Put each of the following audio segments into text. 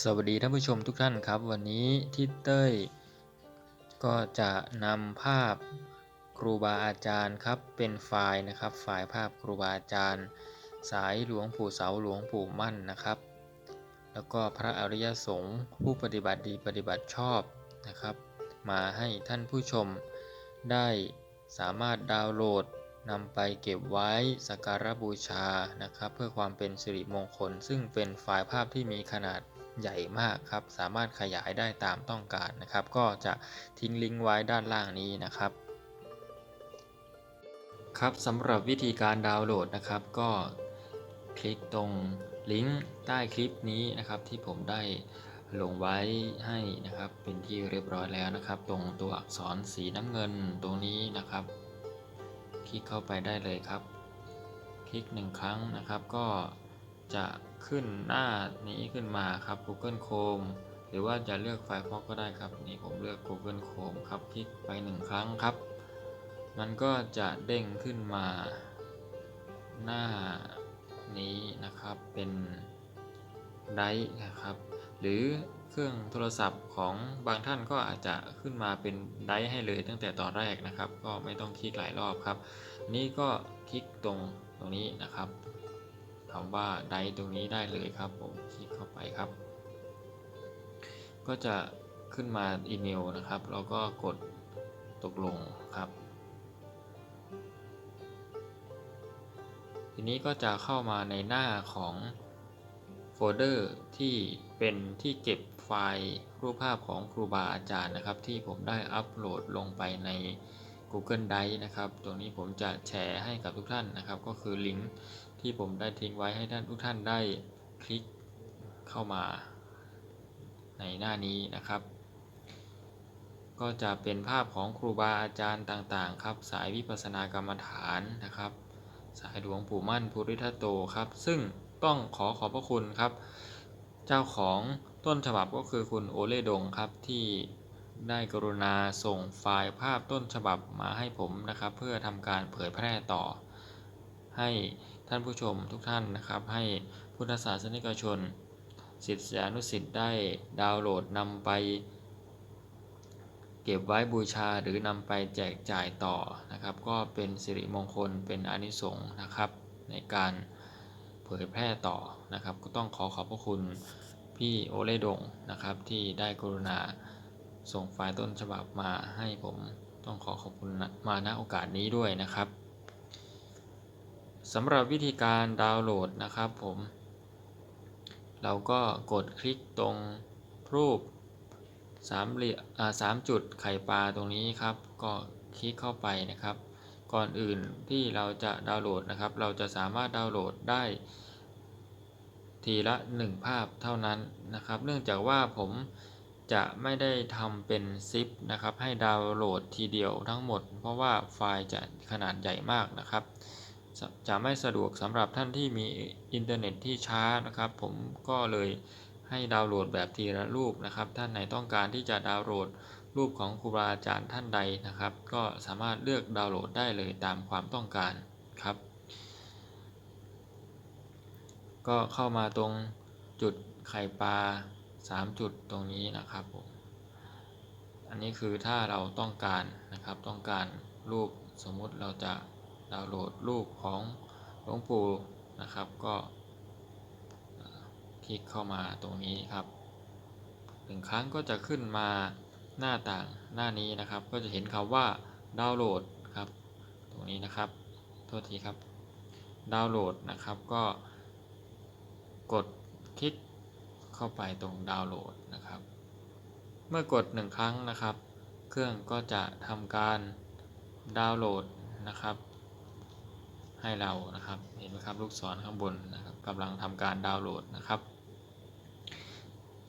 สวัสดีท่านผู้ชมทุกท่านครับ วันนี้ทิศเต้ย ก็จะนำภาพครูบาอาจารย์ครับเป็นไฟล์นะครับไฟล์ภาพครูบาอาจารย์ สายหลวงปู่เสาหลวงปู่มั่นนะครับ แล้วก็พระอริยสงฆ์ผู้ปฏิบัติดีปฏิบัติชอบนะครับ มาให้ท่านผู้ชมได้สามารถดาวน์โหลดนำไปเก็บไว้สักการะบูชานะครับ เพื่อความเป็นสิริมงคล ซึ่งเป็นไฟล์ภาพที่มีขนาด ใหญ่มากครับ สามารถขยายได้ตามต้องการนะครับ ก็จะทิ้งลิงก์ไว้ด้านล่างนี้นะครับ ครับสำหรับวิธีการดาวน์โหลดนะครับ ก็คลิกตรงลิงก์ใต้คลิปนี้นะครับ ที่ผมได้ลงไว้ให้นะครับ เป็นที่เรียบร้อยแล้วนะครับ ตรงตัวอักษรสีน้ำเงินตรงนี้นะครับ คลิกเข้าไปได้เลยครับ คลิกหนึ่งครั้งนะครับก็ จะขึ้นหน้านี้ขึ้นมาครับ Google Chrome หรือว่าจะเลือก Firefox ก็ได้ครับ นี่ผมเลือก Google Chrome ครับ คลิกไปหนึ่งครั้งครับ มันก็จะเด้งขึ้นมา หน้านี้นะครับ เป็นไดร์นะครับ หรือเครื่องโทรศัพท์ของบางท่านก็อาจจะขึ้นมาเป็นไดร์ให้เลยตั้งแต่ตอนแรกนะครับ ก็ไม่ต้องคลิกหลายรอบครับ นี่ก็คลิกตรงตรงนี้นะครับ คำว่าไดตรงนี้ได้เลยครับผมคลิกเข้าไปครับ ก็จะขึ้นมาอีเมลนะครับเราก็กดตกลงครับ ทีนี้ก็จะเข้ามาในหน้าของโฟลเดอร์ที่เป็นที่เก็บไฟล์รูปภาพของครูบาอาจารย์นะครับ ที่ผมได้อัปโหลดลงไปใน Google Drive นะครับ ตรงนี้ผมจะแชร์ให้กับทุกท่านนะครับ ก็คือลิงก์ ที่ผมได้ทิ้งไว้ให้ท่านทุกท่านได้คลิกเข้ามาในหน้านี้นะครับ ก็จะเป็นภาพของครูบาอาจารย์ต่างๆ ครับ สายวิปัสสนากรรมฐานนะครับ สายหลวงปู่มั่นภูริทัตโตครับ ซึ่งต้องขอขอบพระคุณครับ เจ้าของต้นฉบับก็คือคุณโอเล่ดงครับที่ได้กรุณาส่งไฟล์ภาพต้นฉบับมาให้ผมนะครับ เพื่อทำการเผยแพร่ต่อให้ ท่านผู้ชมทุกท่านนะครับ ให้พุทธศาสนิกชนศิษยานุศิษย์ได้ดาวน์โหลดนำไป เก็บไว้บูชาหรือนำไปแจกจ่ายต่อนะครับ ก็เป็นสิริมงคลเป็นอนิสงส์นะครับ ในการเผยแพร่ต่อนะครับ ก็ต้องขอขอบพระคุณพี่โอเล่ดงนะครับ ที่ได้กรุณาส่งไฟล์ต้นฉบับมาให้ผมต้องขอขอบคุณมาณโอกาสนี้ด้วยนะครับ สำหรับวิธีการดาวน์โหลดนะครับผม เราก็กดคลิกตรงรูปสามเหลี่ยมสามจุดไข่ปลาตรงนี้ครับ ก็คลิกเข้าไปนะครับ ก่อนอื่นที่เราจะดาวน์โหลดนะครับ เราจะสามารถดาวน์โหลดได้ ทีละ 1 ภาพเท่านั้นนะครับ เนื่องจากว่าผมจะไม่ได้ทำเป็นซิปนะครับ ให้ดาวน์โหลดทีเดียวทั้งหมด เพราะว่าไฟล์จะขนาดใหญ่มากนะครับ จะไม่สะดวกสำหรับท่านที่มีอินเทอร์เน็ตที่ช้านะครับ ผมก็เลยให้ดาวน์โหลดแบบทีละรูปนะครับ ท่านไหนต้องการที่จะดาวน์โหลดรูปของครูบาอาจารย์ท่านใดนะครับ ก็สามารถเลือกดาวน์โหลดได้เลยตามความต้องการครับ ก็เข้ามาตรงจุดไข่ปลา 3 จุดตรงนี้นะครับผมอันนี้คือถ้าเราต้องการนะครับต้องการรูปสมมุติเราจะ ดาวน์โหลดรูปของหลวงปู่นะครับ ก็คลิกเข้ามาตรงนี้ครับหนึ่งครั้งก็จะขึ้นมาหน้าต่างหน้านี้นะครับ ก็จะเห็นคำว่าดาวน์โหลดครับ ตรงนี้นะครับ โทษทีครับ ดาวน์โหลดนะครับก็กดคลิกเข้าไปตรงดาวน์โหลดนะครับ เมื่อกดหนึ่งครั้งนะครับ เครื่องก็จะทำการดาวน์โหลดนะครับ ให้เรานะครับ เห็นไหมครับลูกศรข้างบนนะครับกำลังทำการดาวน์โหลดนะครับ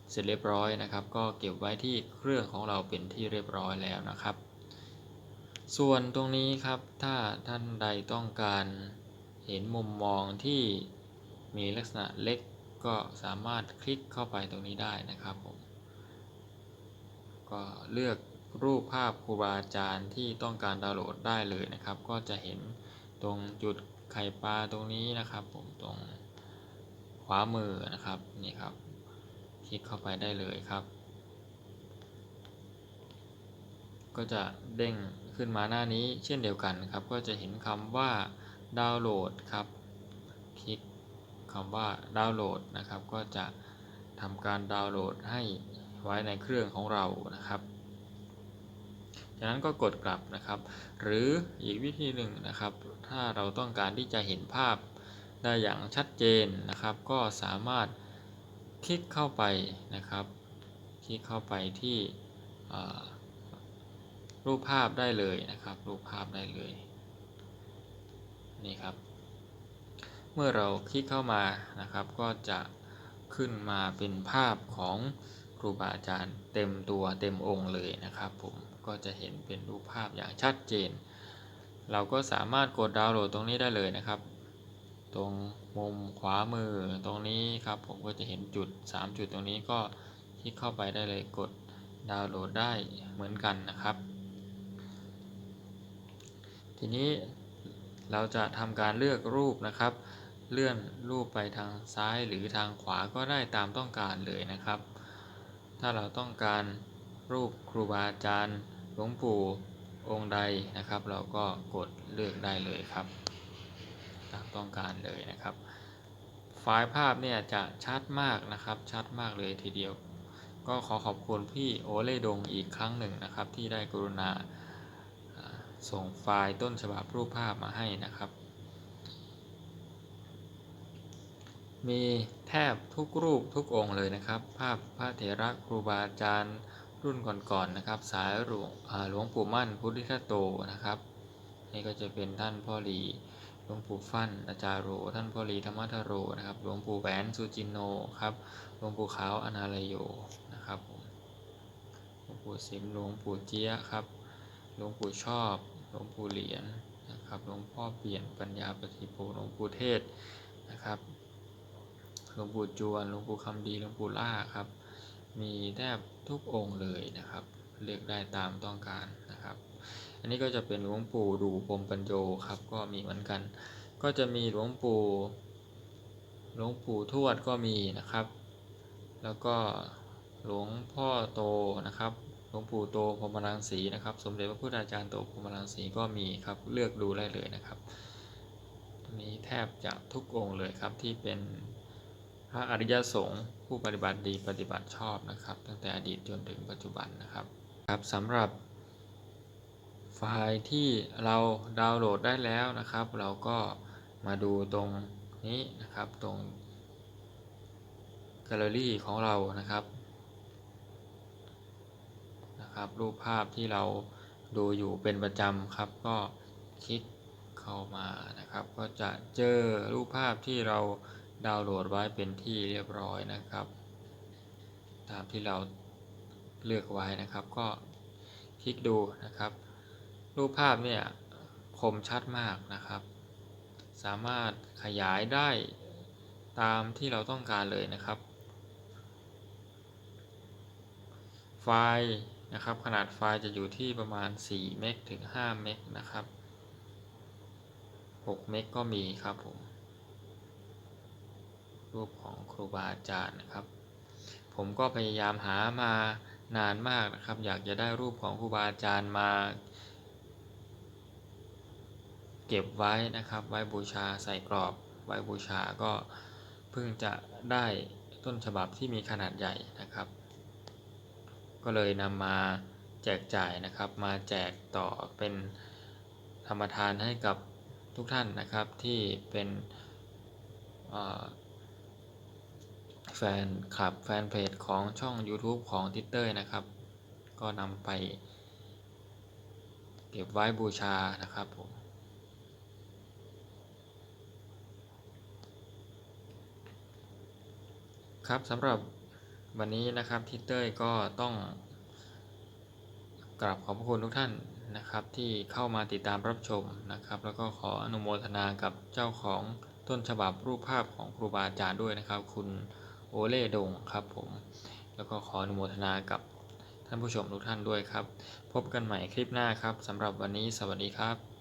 เสร็จเรียบร้อยนะครับ ก็เก็บไว้ที่เครื่องของเราเป็นที่เรียบร้อยแล้วนะครับ ส่วนตรงนี้ครับถ้าท่านใดต้องการเห็นมุมมองที่มีลักษณะเล็กก็สามารถคลิกเข้าไปตรงนี้ได้นะครับผมก็เลือกรูปภาพครูบาอาจารย์ที่ต้องการดาวน์โหลดได้เลยนะครับ ก็จะเห็น ตรงจุดไข่ปลาตรงนี้นะครับผมตรงขวามือนะครับนี่ครับ คลิกเข้าไปได้เลยครับ ก็จะเด้งขึ้นมาหน้านี้เช่นเดียวกันครับ ก็จะเห็นคำว่าดาวน์โหลดครับคลิกคำว่าดาวน์โหลดนะครับ ก็จะทำการดาวน์โหลดให้ไว้ในเครื่องของเรานะครับ จากนั้นก็กดกลับนะครับ หรืออีกวิธีหนึ่งนะครับ ถ้าเราต้องการที่จะเห็นภาพได้อย่างชัดเจนนะครับ ก็สามารถคลิกเข้าไปนะครับ คลิกเข้าไปที่รูปภาพได้เลยนะครับ รูปภาพได้เลยนี่ครับ เมื่อเราคลิกเข้ามานะครับ ก็จะขึ้นมาเป็นภาพของครูบาอาจารย์เต็มตัวเต็มองค์เลยนะครับผม ก็จะเห็นเป็นรูปภาพอย่างชัดเจน เราก็สามารถกดดาวน์โหลดตรงนี้ได้เลยนะครับ ตรงมุมขวามือตรงนี้ครับ ผมก็จะเห็นจุด 3 จุดตรงนี้ก็คลิกเข้าไปได้เลยกดดาวน์โหลดได้เหมือนกันนะครับ ทีนี้เราจะทำการเลือกรูปนะครับ เลื่อนรูปไปทางซ้ายหรือทางขวาก็ได้ตามต้องการเลยนะครับ ถ้าเราต้องการรูปครูบาอาจารย์ หลวงปู่องค์ใดนะครับ เราก็กดเลือกได้เลยครับ ตามต้องการเลยนะครับ ไฟล์ภาพเนี่ยจะชัดมากนะครับ ชัดมากเลยทีเดียว ก็ขอขอบคุณพี่โอเล่ดงอีกครั้งหนึ่งนะครับ ที่ได้กรุณาส่งไฟล์ต้นฉบับรูปภาพมาให้นะครับ มีแทบทุกรูปทุกองค์เลยนะครับ ภาพพระเถระครูบาอาจารย์ รุ่นก่อนๆนะครับ สายหลวงหลวงปู่มั่นพุทธิคโตนะครับ นี่ก็จะเป็นท่านพ่อหลีหลวงปู่ฟั่นอาจารย์โร ท่านพ่อหลีธรรมทโรนะครับ หลวงปู่แหวนสุจินโนครับหลวงปู่ขาวอนาลโยนะครับผมหลวงปู่สิมหลวงปู่เจี๊ยครับหลวงปู่ชอบหลวงปู่เหรียญนะครับหลวงพ่อเปลี่ยนปัญญาปฏิโพหลวงปู่เทศนะครับหลวงปู่จวนหลวงปู่คำดีหลวงปู่ล่าครับ มีแทบ ทุกองค์เลยนะครับ เลือกได้ตามต้องการนะครับ อันนี้ก็จะเป็นหลวงปู่ดูปมปัญโยครับ ก็มีเหมือนกัน ก็จะมีหลวงปู่หลวงปู่ทวดก็มีนะครับ แล้วก็หลวงพ่อโตนะครับ หลวงปู่โตพรมรังสีนะครับ สมเด็จพระพุทธาจารย์โตพรมรังสีก็มีครับ เลือกดูได้เลยนะครับ ตรงนี้แทบจะทุกองค์เลยครับที่เป็น ระอริยสงฆ์ผู้ปฏิบัติดีปฏิบัติชอบนะครับ ตั้งแต่อดีตจนถึงปัจจุบันนะครับครับสำหรับ ไฟล์ที่เราดาวน์โหลดได้แล้วนะครับ เราก็มาดูตรงนี้นะครับตรงแกลเลอรี่ของเรานะครับนะครับ รูปภาพที่เราดูอยู่เป็นประจำครับ ก็คลิกเข้ามานะครับ ก็จะเจอรูปภาพที่เรา ดาวน์โหลดไว้เป็นที่เรียบร้อยนะครับ ตามที่เราเลือกไว้นะครับก็คลิกดูนะครับ รูปภาพเนี่ยคมชัดมากนะครับ สามารถขยายได้ตามที่เราต้องการเลยนะครับ ไฟล์นะครับขนาดไฟล์จะอยู่ที่ประมาณ4เมกถึง5เมกนะครับ6เมกก็มีครับผม รูปของครูบาอาจารย์นะครับ ผมก็พยายามหามานานมากนะครับ อยากจะได้รูปของครูบาอาจารย์มา เก็บไว้นะครับ ไว้บูชาใส่กรอบ ไว้บูชาก็เพิ่งจะได้ต้นฉบับที่มีขนาดใหญ่นะครับ ก็เลยนำมาแจกจ่ายนะครับ มาแจกต่อเป็นธรรมทานให้กับทุกท่านนะครับที่เป็น แฟนคลับแฟนเพจของช่อง YouTube ของทิตเตอร์นะครับ ก็นำไป เก็บไว้บูชานะครับผมครับสำหรับวันนี้นะครับทิเต้ยก็ต้องกราบขอบพระคุณทุกท่านนะครับที่เข้ามาติดตามรับชมนะครับ แล้วก็ขออนุโมทนากับเจ้าของต้นฉบับรูปภาพของครูบาอาจารย์ด้วยนะครับ คุณ โอเล่ดงครับผม แล้วก็ขออนุโมทนากับท่านผู้ชมทุกท่านด้วยครับ พบกันใหม่คลิปหน้าครับสำหรับวันนี้สวัสดีครับ